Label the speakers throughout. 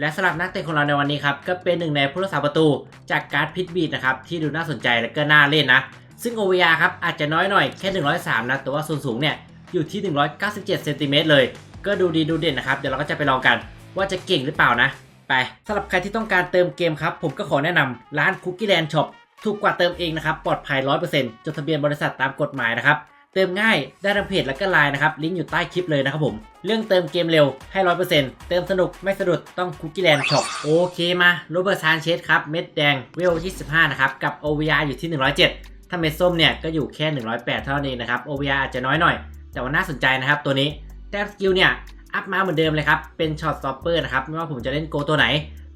Speaker 1: และสำหรับนักเตะของเราในวันนี้ครับก็เป็นหนึ่งในผู้รักษาประตูจากการ์ดพิทบีดนะครับที่ดูน่าสนใจและก็น่าเล่นนะ ซึ่ง OVR ครับอาจจะน้อยหน่อยแค่ 103 นะแต่ว่าส่วนสูงเนี่ยอยู่ที่ 197เซนติเมตรเลย ก็ดูดีดูเด่นนะครับ เดี๋ยวเราก็จะไปลองกันว่าจะเก่งหรือเปล่านะ ไปสำหรับใครที่ต้องการเติมเกมครับ ผมก็ขอแนะนำร้าน Cookie Land Shop ถูกกว่าเติมเองนะครับปลอดภัย 100%จดทะเบียนบริษัทตามกฎหมายนะครับ เติมง่ายได้ทั้งเพจและก็ไลน์นะครับลิงก์อยู่ใต้คลิปเลยนะครับผม เรื่องเติมเกมเร็วให้100%เติมสนุกไม่สะดุดต้อง Cookie Land Shop โอเคมาโรเบิร์ตซานเชสครับเม็ดแดงเวล25นะครับกับ OVR อยู่ที่ 107 ถ้าเม็ดส้มเนี่ยก็อยู่แค่ 108 เท่านั้นะครับ OVR อาจจะน้อยหน่อย แต่ว่าน่าสนใจนะครับตัวนี้แต้มสกิลเนี่ยอัพมาเหมือนเดิมเลยครับเป็นช็อตสต็อปเปอร์นะครับไม่ว่าผมจะเล่นโกตัวไหน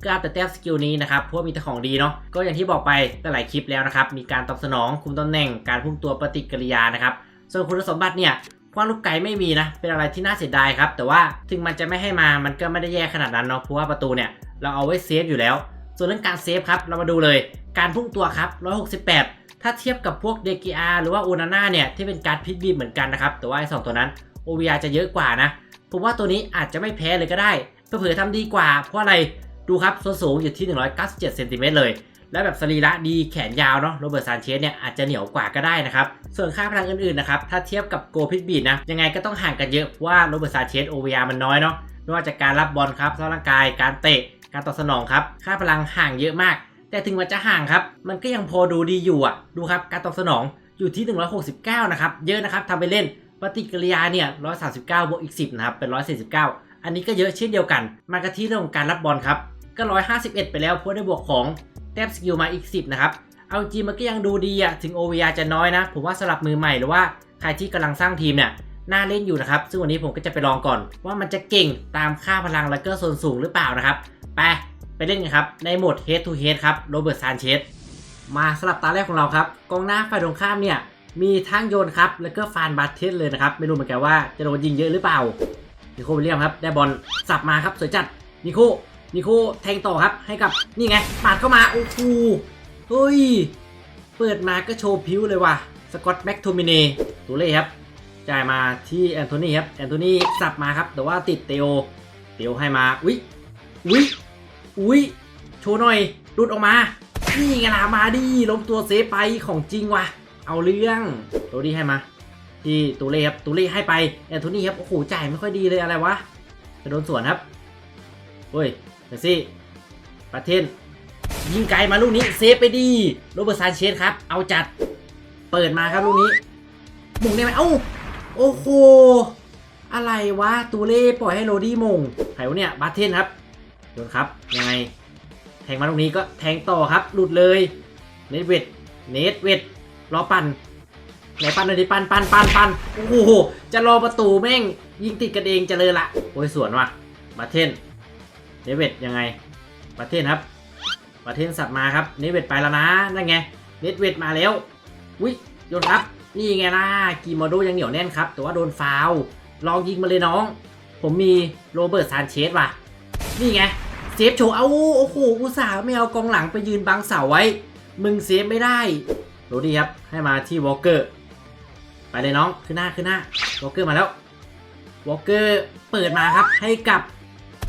Speaker 1: ก็อัพแต่แต้มสกิลนี้นะครับเพราะมีแต่ของดีเนาะก็อย่างที่บอกไปหลายคลิปแล้วนะครับมีการตอบสนองคุมตำแหน่งการพุ่งตัวปฏิกิริยานะครับ ส่วนคุณสมบัติเนี่ยคว้างลูกไก่ไม่มีนะ เป็นอะไรที่น่าเสียดายครับ แต่ว่าถึงมันจะไม่ให้มา มันก็ไม่ได้แย่ขนาดนั้นเนาะ เพราะว่าประตูเนี่ยเราเอาไว้เซฟอยู่แล้ว ส่วนเรื่องการเซฟครับ เรามาดูเลย การพุ่งตัวครับ 168 ถ้าเทียบกับพวกเดกิอาหรือว่าอูนาน่าเนี่ยที่เป็นการพิษบีบเหมือนกันนะครับ แต่ว่าไอ้สองตัวนั้น OVR จะเยอะกว่านะ ผมว่าตัวนี้อาจจะไม่แพ้เลยก็ได้เผื่อทำดีกว่า เพราะอะไร ดูครับส่วนสูงอยู่ที่ 197เซนติเมตรเลย และแบบสรีระดีแขนยาวเนาะโรเบิร์ตซานเชสเนี่ยอาจจะเหนียวกว่าก็ได้นะครับ ส่วนค่าพลังอื่นๆนะครับถ้าเทียบกับโกพิทบีดนะยังไงก็ต้องห่างกันเยอะเพราะว่าโรเบิร์ตซานเชส OVR มันน้อยเนาะไม่ว่าจากการรับบอลครับสภาพร่างกายการเตะการตอบสนองครับค่าพลังห่างเยอะมาก แต่ถึงมันจะห่างครับมันก็ยังพอดูดีอยู่อะดูครับการตอบสนองอยู่ที่ 169 นะครับเยอะนะครับทำไปเล่นปฏิกิริยาเนี่ย139บวกอีก 10นะครับเป็น 149 อันนี้ก็เยอะเช่นเดียวกัน มากันที่เรื่องของการรับบอลครับก็ 151 ไปแล้วเพราะได้บวกของ แต้มสกิลมาอีก 10 นะครับ เอาจริงมันก็ยังดูดีอะถึง OVR จะน้อยนะ ผมว่าสำหรับมือใหม่หรือว่าใครที่กำลังสร้างทีมเนี่ยน่าเล่นอยู่นะครับ ซึ่งวันนี้ผมก็จะไปลองก่อน ว่ามันจะเก่งตามค่าพลังและก็ส่วนสูงหรือเปล่านะครับ ไป ไปเล่นกันครับ ในโหมด Head to Head ครับโรเบิร์ตซานเชสมาสลับตาแรกของเราครับกองหน้าฝ่ายตรงข้ามเนี่ยมีทั้งโยนครับแล้วก็ฟานบาเทสเลยนะครับ ไม่รู้เหมือนกันว่าจะโดนยิงเยอะหรือเปล่านิโควิลเลียมครับได้บอลสับมาครับสวยจัดนิโค นิโคแทงต่อครับให้กับนี่ไงปาดเข้ามาโอ้โหเฮ้ย เปิดมาก็โชว์พิ้วเลยว่ะสกอตแม็กโทมิเนตัวเล่ครับ จ่ายมาที่แอนโทนีครับแอนโทนีสับมาครับ แต่ว่าติดเตโอเตโอให้มาอุ๊ยอุ๊ยอุ๊ยโชว์หน่อยหลุดออกมา นี่ไงล่ะมาดิล้มตัวเซฟไปของจริงว่ะ เอาเรื่องโรดี้ให้มาที่ตูเล่ครับตูเล่ให้ไปแอนโทนีครับโอ้โหจ่ายไม่ค่อยดีเลยอะไรวะจะโดนสวนครับเฮ้ย เมสซี่ปาเทนยิงไกลมาลูกนี้เซฟไปดีโรเบิร์ตซานเชสครับ เอาจัดเปิดมาครับลูกนี้มุงได้ไหมเอ้าโอ้โหอะไรวะตูเล่ปล่อยให้โรดี้มงไผวเนี่ยบาเทนครับโดนครับยังไงแทงมาตรงนี้ก็แทงต่อครับ หลุดเลยเนทเวดเนทเวดรอปั่นไหนปั่นหน่อยดิปั่นปั่นปั่นปั่นโอ้โหจะรอประตูแม่งยิงติดกันเองเจะเลยละโอ้ยสวนว่ะบาเทน เนเวดยังไงบาเทนครับบาเทนสัตว์มาครับเนเวดไปแล้วนะนั่นไงเนเวดมาแล้ววิโยนครับ นี่ไงล่ะกีโมโดยังเหนียวแน่นครับ แต่ว่าโดนฟาวล์ลองยิงมาเลยน้อง ผมมีโรเบิร์ตซานเชสว่ะ นี่ไงเซฟโชว์เอาโอ้โหอุตส่าห์ไม่เอากองหลังไปยืนบังเสาไว้ มึงเซฟไม่ได้โรดี้ครับให้มาที่วอลเกอร์ไปเลยน้องขึ้นหน้าขึ้นหน้าวอลเกอร์มาแล้ววอลเกอร์เปิดมาครับให้กับ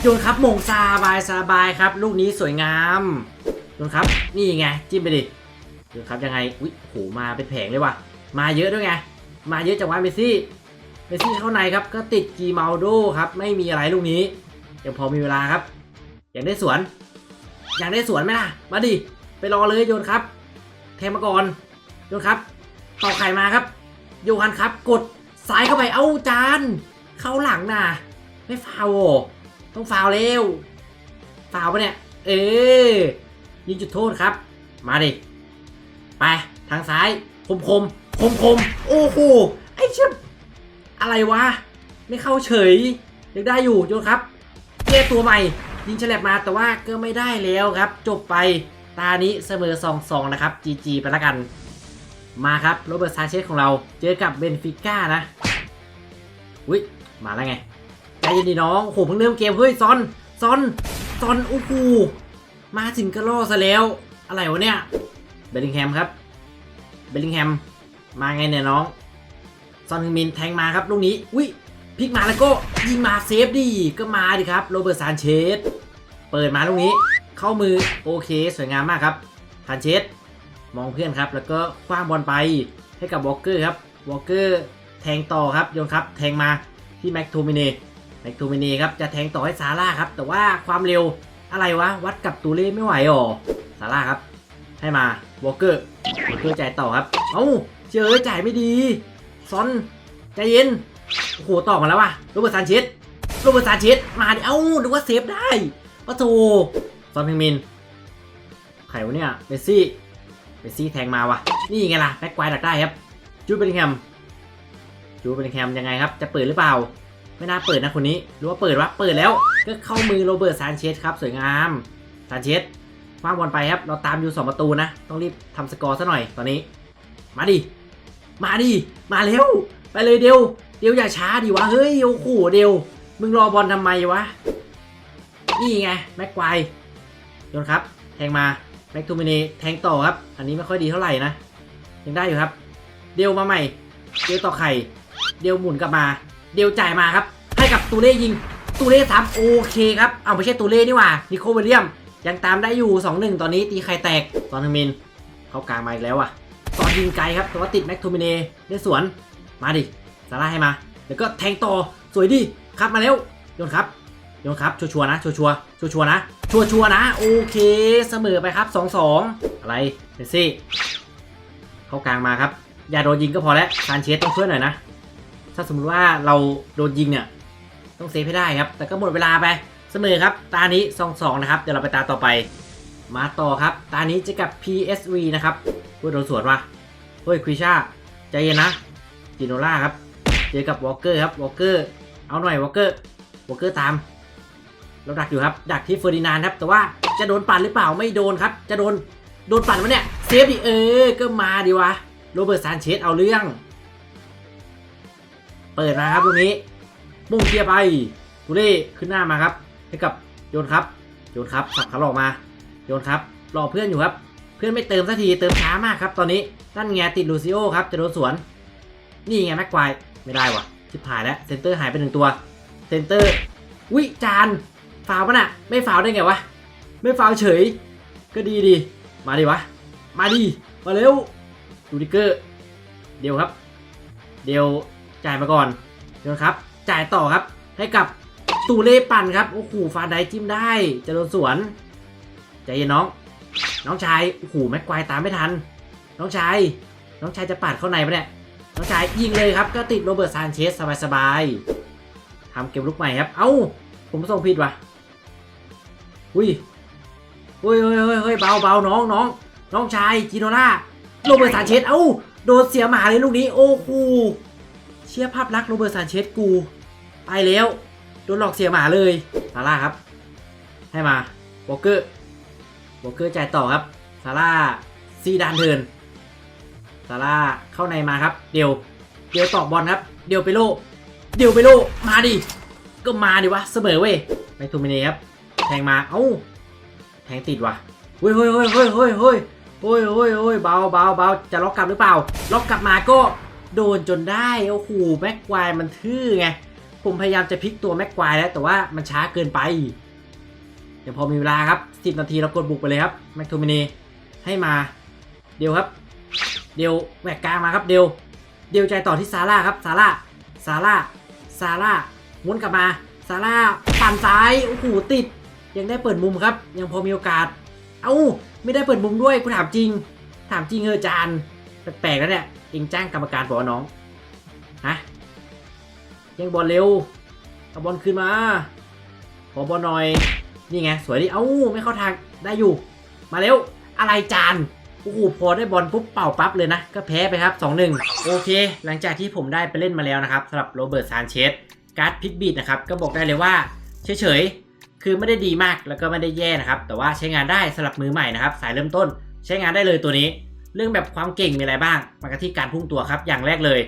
Speaker 1: โยนครับมงซาบายซาบายครับ ลูกนี้สวยงามโยนครับนี่ไงจิ้มไปดิโยนครับยังไงอุ๊ยโหมาเป็นแผงเลยว่ะมาเยอะด้วยไงมาเยอะจากว่าเมซี่เมซี่เข้าในครับก็ติดกีมาลโดครับไม่มีอะไรลูกนี้ยังพอมีเวลาครับ อยากได้สวน อยากได้สวนไหมล่ะมาดิไปรอเลยโยนครับ แทงมาก่อนโยนครับต่อไข่มาครับ โยฮันครับ กดซ้ายเข้าไปเอ้าจานเข้าหลังนะไม่ฟาวล์เหรอ ต้องฟาวเร็วฟาวปะเนี่ย เออยิงจุดโทษครับ มาดิ ไป ทางซ้าย คมคมคมคมโอ้โห ไอ้เชี่ยอะไรวะ ไม่เข้าเฉย ยังได้อยู่โยนครับเก้ตัวใหม่ ยิงฉลับมาแต่ว่าก็ไม่ได้แล้วครับ จบไปตานี้เสมอ 2 2 นะครับ GG ไปละกัน มาครับ โรเบิร์ตซานเชสของเราเจอกับเบนฟิก้านะ อุ้ยมาแล้วไง ใจเย็นดีน้องโหเพิ่งเริ่มเกมเฮ้ยซอนซอนซอนโอ้โหมาถึงก็ล่อซะแล้ว อะไรวะเนี่ยเบลลิงแฮมครับเบลลิงแฮมมาไงเนี่ยน้องซอนฮึงมินแทงมาครับลูกนี้อุ้ยพลิกมาแล้วก็ยิงมาเซฟดีก็มาดิครับโรเบิร์ตซานเชสเปิดมาลูกนี้ เข้ามือโอเคสวยงามมากครับทานเชสมองเพื่อนครับ แล้วก็คว้างบอลไปให้กับวอลเกอร์ครับวอลเกอร์แทงต่อครับโยนครับ แทงมาที่แม็กทูมินี แม็กทูมินีครับจะแทงต่อให้ซาร่าครับ แต่ว่าความเร็วอะไรวะ วัดกับตูเล่ไม่ไหวหรอซาร่าครับ ให้มาวอลเกอร์วอลเกอร์จ่ายต่อครับ เอ้าเจอจ่ายไม่ดี ซอนใจเย็น โอ้โหต่อมาแล้วว่ะโรเบิร์ตซานเชสโรเบิร์ตซานเชสมาดิเอ้าดูว่าเซฟได้ปะโถซอนเฮงมินใครวะเนี่ยเมสซี่เมสซี่แทงมาว่ะ นี่ไงล่ะแบ็กไกวดักได้ครับจูดเบลลิงแฮมจูดเบลลิงแฮมยังไงครับ จะเปิดหรือเปล่า ไม่น่าเปิดนะคนนี้หรือว่าเปิดวะเปิดแล้วก็เข้ามือโรเบิร์ตซานเชสครับสวยงามซานเชสคว้าบอลไปครับ เราตามอยู่สองประตูนะ ต้องรีบทำสกอร์ซะหน่อยตอนนี้ มาดิ มาดิ มาเร็ว ไปเลยเดียว เดียวอย่าช้าดิวะ เฮ้ยโอ้โหเดียว มึงรอบอลทำไมวะ นี่ไง แม็กไกวโยนครับ แทงมาแม็กทูมินีแทงต่อครับ อันนี้ไม่ค่อยดีเท่าไหร่นะ ยังได้อยู่ครับ เดียวมาใหม่ เดียวต่อไข่ เดียวหมุนกลับมา เดียวจ่ายมาครับ ให้กับตูเล่ยิงตูเล่ซ้ำโอเคครับเอาไม่ใช่ตูเล่นี่หว่านิโคลเวลเลียม ยังตามได้อยู่ 2-1 ตอนนี้ตีไข่แตกตอนทมิน เข้ากลางมาอีกแล้วอะตอนยิงไกลครับแต่ว่าติดแม็กทูมินีได้สวนมาดิซาร่าให้มา แล้วก็แทงต่อสวยดิครับมาแล้วโยนครับโยนครับชัวร์นะชัวร์ชัวร์นะชัวร์ๆนะโอเคเสมอไปครับ 2-2 อะไรเมสซี่เข้ากลางมาครับ อย่าโดนยิงก็พอแล้วซานเชสต้องช่วยหน่อยนะ ถ้าสมมติว่าเราโดนยิงเนี่ยต้องเซฟให้ได้ครับ แต่ก็หมดเวลาไปเสมอครับ ตานี้2-2นะครับ เดี๋ยวเราไปตาต่อไป มาต่อครับ ตานี้จะกับ PSV นะครับเพูดโดนสวนว่ะเฮ้ยควิชาใจเย็นนะจิโนล่าครับ เจอกับวอลเกอร์ครับวอลเกอร์เอาหน่อยวอลเกอร์วอลเกอร์ตาม เราดักอยู่ครับ ดักที่เฟอร์ดินานครับ แต่ว่าจะโดนปั่นหรือเปล่าไม่โดนครับ จะโดนโดนปั่นวะเนี่ยเซฟดิเออก็มาดิวะโรเบิร์ตซานเชสเอาเรื่อง เปิดมาครับตรงนี้มุ่งเคลียร์ไปตูเล่ขึ้นหน้ามาครับ ให้กับโยนครับ โยนครับสับขาหลอกมา โยนครับรอเพื่อนอยู่ครับ เพื่อนไม่เติมสักทีเติมช้ามากครับ ตอนนี้นั่นไงติดลูซิโอครับจะโดนสวน นี่ไงแม็กควายไม่ได้วะชิบหายแล้วเซนเตอร์หายไปหนึ่งตัวเซนเตอร์วิจานฟาวปะน่ะไม่ฟาวได้ไงวะไม่ฟาวเฉย ก็ดีดีมาดิวะ มาดิมาเร็วดูดิเกอร์เดียวครับ เดียว จ่ายมาก่อนเดี๋ยวครับ จ่ายต่อครับ ให้กับตูเล่ปั่นครับโอ้โหฟาไดจิ้มได้จะโดนสวนใจเย็นน้อง น้องชายโอ้โหแม็กควายตามไม่ทัน น้องชาย น้องชายจะปาดเข้าในปะเนี่ยน้องชายยิงเลยครับ ก็ติดโรเบิร์ตซานเชสสบายๆทำเกมลุกใหม่ครับ เอ้า ผมส่งผิดว่ะอุ้ยเฮ้ยเฮ้ยเฮ้ยเบาเบาน้องน้องน้องชายจิโนล่าโรเบิร์ตซานเชสเอ้าโดนเสียหมาเลยลูกนี้ โอ้โห เชียร์ภาพลักษณ์โรเบิร์ตซานเชสกู ไปแล้ว โดนหลอกเสียหมาเลยซาร่าครับ ให้มาวอลเกอร์วอลเกอร์จ่ายต่อครับซาร่าซีดานเทิร์นซาร่าเข้าในมาครับ เดี๋ยว เดี๋ยวตอบบอลครับ เดี๋ยวไปโลเดี๋ยวไปโลมาดิ ก็มาดิวะ เสมอเว้ยแม็กทูมินีครับ แทงมา เอ้า แทงติดวะเฮ้ยเฮ้ยเฮ้ยเฮ้ยเฮ้ยเฮ้ยเฮ้ยเฮ้ยเฮ้ยเบาเบาเบาจะล็อกกลับหรือเปล่า ล็อกกลับมาก็ โดนจนได้โอ้โหแม็กควายมันทื่อไงผมพยายามจะพลิกตัวแม็กควายแล้วแต่ว่ามันช้าเกินไป เดี๋ยวพอมีเวลาครับ 10 นาทีเรากดบุกไปเลยครับแม็กทูมินีให้มาเดี๋ยวครับ เดี๋ยวแหวกกลางมาครับเดี๋ยว เดี๋ยวใจต่อที่ซาร่าครับซาร่าซาร่าซาร่าม้วนกลับมาซาร่าปั่นซ้ายโอ้โหติด ยังได้เปิดมุมครับ ยังพอมีโอกาส เอ้าไม่ได้เปิดมุมด้วยกูถามจริง ถามจริงเออจานแปลกๆแล้วเนี่ย เองจ้างกรรมการบอกน้องฮะยังบอลเร็วเอาบอลคืนมาขอบอลหน่อยนี่ไงสวยดิเอ้าไม่เข้าทางได้อยู่ มาเร็วอะไรจานโอ้โหพอได้บอลปุ๊บเป่าปั๊บเลยนะ ก็แพ้ไปครับ 2-1 โอเค หลังจากที่ผมได้ไปเล่นมาแล้วนะครับสำหรับโรเบิร์ตซานเชสการ์ดพิกบีดนะครับก็บอกได้เลยว่าเฉยๆ คือไม่ได้ดีมากแล้วก็ไม่ได้แย่นะครับ แต่ว่าใช้งานได้สำหรับมือใหม่นะครับ สายเริ่มต้น ใช้งานได้เลยตัวนี้ เรื่องแบบความเก่งมีอะไรบ้างมากันที่การพุ่งตัวครับ อย่างแรกเลย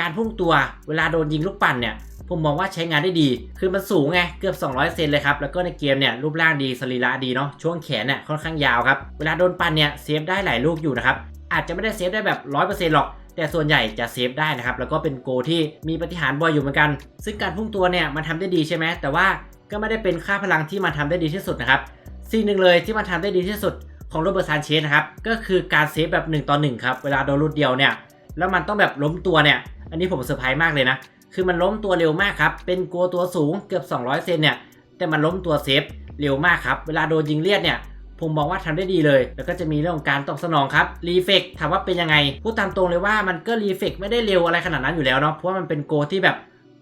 Speaker 1: การพุ่งตัวเวลาโดนยิงลูกปั่นเนี่ยผมมองว่าใช้งานได้ดี คือมันสูงไง เกือบ 200 เซนเลยครับ แล้วก็ในเกมเนี่ยรูปร่างดีสรีระดีเนาะ ช่วงแขนเนี่ยค่อนข้างยาวครับ เวลาโดนปั่นเนี่ยเซฟได้หลายลูกอยู่นะครับ อาจจะไม่ได้เซฟได้แบบ 100%หรอก แต่ส่วนใหญ่จะเซฟได้นะครับ แล้วก็เป็นโกที่มีปฏิหารบ่อยอยู่เหมือนกัน ซึ่งการพุ่งตัวเนี่ยมันทำได้ดีใช่ไหม แต่ว่าก็ไม่ได้เป็นค่าพลังที่มันทำได้ดีที่สุดนะครับ สิ่งหนึ่งเลยที่มันทำได้ดีที่สุด ของโรเบิร์ตซานเชสนะครับก็คือการเซฟแบบ1ต่อ1ครับเวลาโดนรุดเดียวเนี่ยแล้วมันต้องแบบล้มตัวเนี่ยอันนี้ผมเซอร์ไพรส์มากเลยนะคือมันล้มตัวเร็วมากครับเป็นกัวตัวสูงเกือบ 200 เซนเนี่ยแต่มันล้มตัวเซฟเร็วมากครับเวลาโดนยิงเลียดเนี่ยผมมองว่าทำได้ดีเลย แล้วก็จะมีเรื่องของการตอบสนองครับรีเฟกถามว่าเป็นยังไงพูดตามตรงเลยว่ามันก็รีเฟกไม่ได้เร็วอะไรขนาดนั้นอยู่แล้วเนาะเพราะว่ามันเป็นโกที่แบบ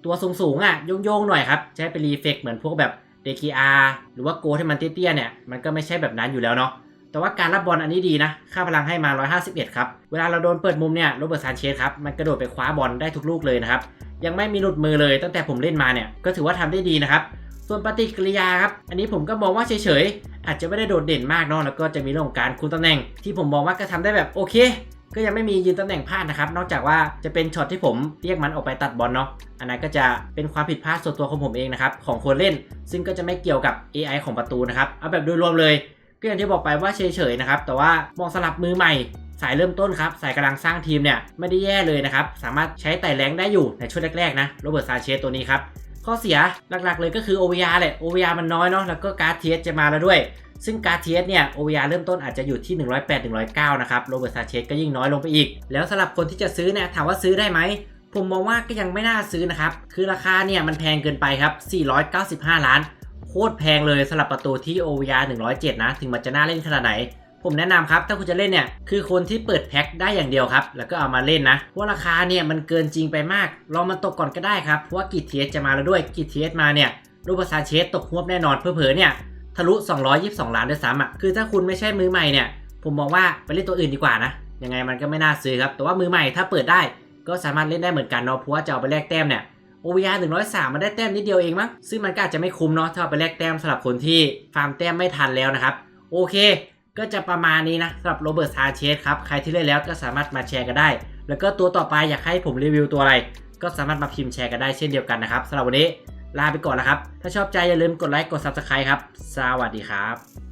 Speaker 1: ตัวสูงๆอะโยงๆหน่อยครับใช้เป็นรีเฟกเหมือนพวกแบบเดคีอาหรือว่าโกที่มันเตี้ยๆเนี่ยมันก็ไม่ใช่แบบนั้นอยู่แล้วเนาะ แต่ว่าการรับบอลอันนี้ดีนะ ค่าพลังให้มา 151 ครับ เวลาเราโดนเปิดมุมเนี่ย โรเบิร์ตซานเชสครับ มันกระโดดไปคว้าบอลได้ทุกลูกเลยนะครับ ยังไม่มีหลุดมือเลยตั้งแต่ผมเล่นมาเนี่ย ก็ถือว่าทำได้ดีนะครับ ส่วนปฏิกิริยาครับ อันนี้ผมก็มองว่าเฉยๆ อาจจะไม่ได้โดดเด่นมากเนาะ แล้วก็จะมีเรื่องของการคุมตำแหน่ง ที่ผมมองว่าก็ทำได้แบบโอเค ก็ยังไม่มียืนตำแหน่งพลาดนะครับ นอกจากว่าจะเป็นช็อตที่ผมเรียกมันออกไปตัดบอลเนาะ อันนั้นก็จะเป็นความผิดพลาดส่วนตัวของผมเองนะครับของคนเล่น ซึ่งก็จะไม่เกี่ยวกับ AI ของประตูนะครับ เอาแบบโดยรวมเลย ก็อย่างที่บอกไปว่าเฉยๆนะครับ แต่ว่ามองสลับมือใหม่ สายเริ่มต้นครับ สายกำลังสร้างทีมเนี่ยไม่ได้แย่เลยนะครับ สามารถใช้ไต่แรงได้อยู่ในช่วงแรกๆนะโรเบิร์ตซาเชสตัวนี้ครับ ข้อเสียหลักๆเลยก็คือ OVR แหละ OVR มันน้อยเนาะแล้วก็การ์ดเทสจะมาแล้วด้วยซึ่งการ์เทสเนี่ย OVR เริ่มต้นอาจจะอยู่ที่ 108 109 นะครับโรเบิร์ตซาเชสก็ยิ่งน้อยลงไปอีก แล้วสำหรับคนที่จะซื้อเนี่ยถามว่าซื้อได้ไหม ผมมองว่าก็ยังไม่น่าซื้อนะครับ คือราคาเนี่ยมันแพงเกินไปครับ 495 ล้าน โคตรแพงเลยสำหรับประตูที่ OVR 107 นะ ถึงมันจะน่าเล่นขนาดไหน ผมแนะนำครับ ถ้าคุณจะเล่นเนี่ย คือคนที่เปิดแพ็คได้อย่างเดียวครับ แล้วก็เอามาเล่นนะเพราะราคาเนี่ยมันเกินจริงไปมาก ลองมันตกก่อนก็ได้ครับ เพราะว่ากิจเทสจะมาแล้วด้วยกิจเทสมาเนี่ย รูปซานเชสตกฮวบแน่นอนเผลอๆเนี่ยทะลุ 222 ล้านด้วยซ้ำอะ คือถ้าคุณไม่ใช่มือใหม่เนี่ย ผมมองว่าไปเล่นตัวอื่นดีกว่านะ ยังไงมันก็ไม่น่าซื้อครับ แต่ว่ามือใหม่ถ้าเปิดได้ ก็สามารถเล่นได้เหมือนกันเนาะ เพราะว่าจะเอาไปแลกแต้มเนี่ย OVR 103 มันได้แต้มนิดเดียวเองมั้ง ซึ่งมันก็อาจจะไม่คุ้มเนาะถ้าเอาไปแลกแต้มสำหรับคนที่ฟาร์มแต้มไม่ทันแล้วนะครับ โอเค ก็จะประมาณนี้นะสำหรับโรเบิร์ตซาเชสครับ ใครที่เล่นแล้วก็สามารถมาแชร์กันได้ แล้วก็ตัวต่อไปอยากให้ผมรีวิวตัวอะไร ก็สามารถมาพิมพ์แชร์กันได้เช่นเดียวกันนะครับสำหรับวันนี้ลาไปก่อนแล้วครับ ถ้าชอบใจอย่าลืมกดไลค์ กด Subscribe ครับ สวัสดีครับ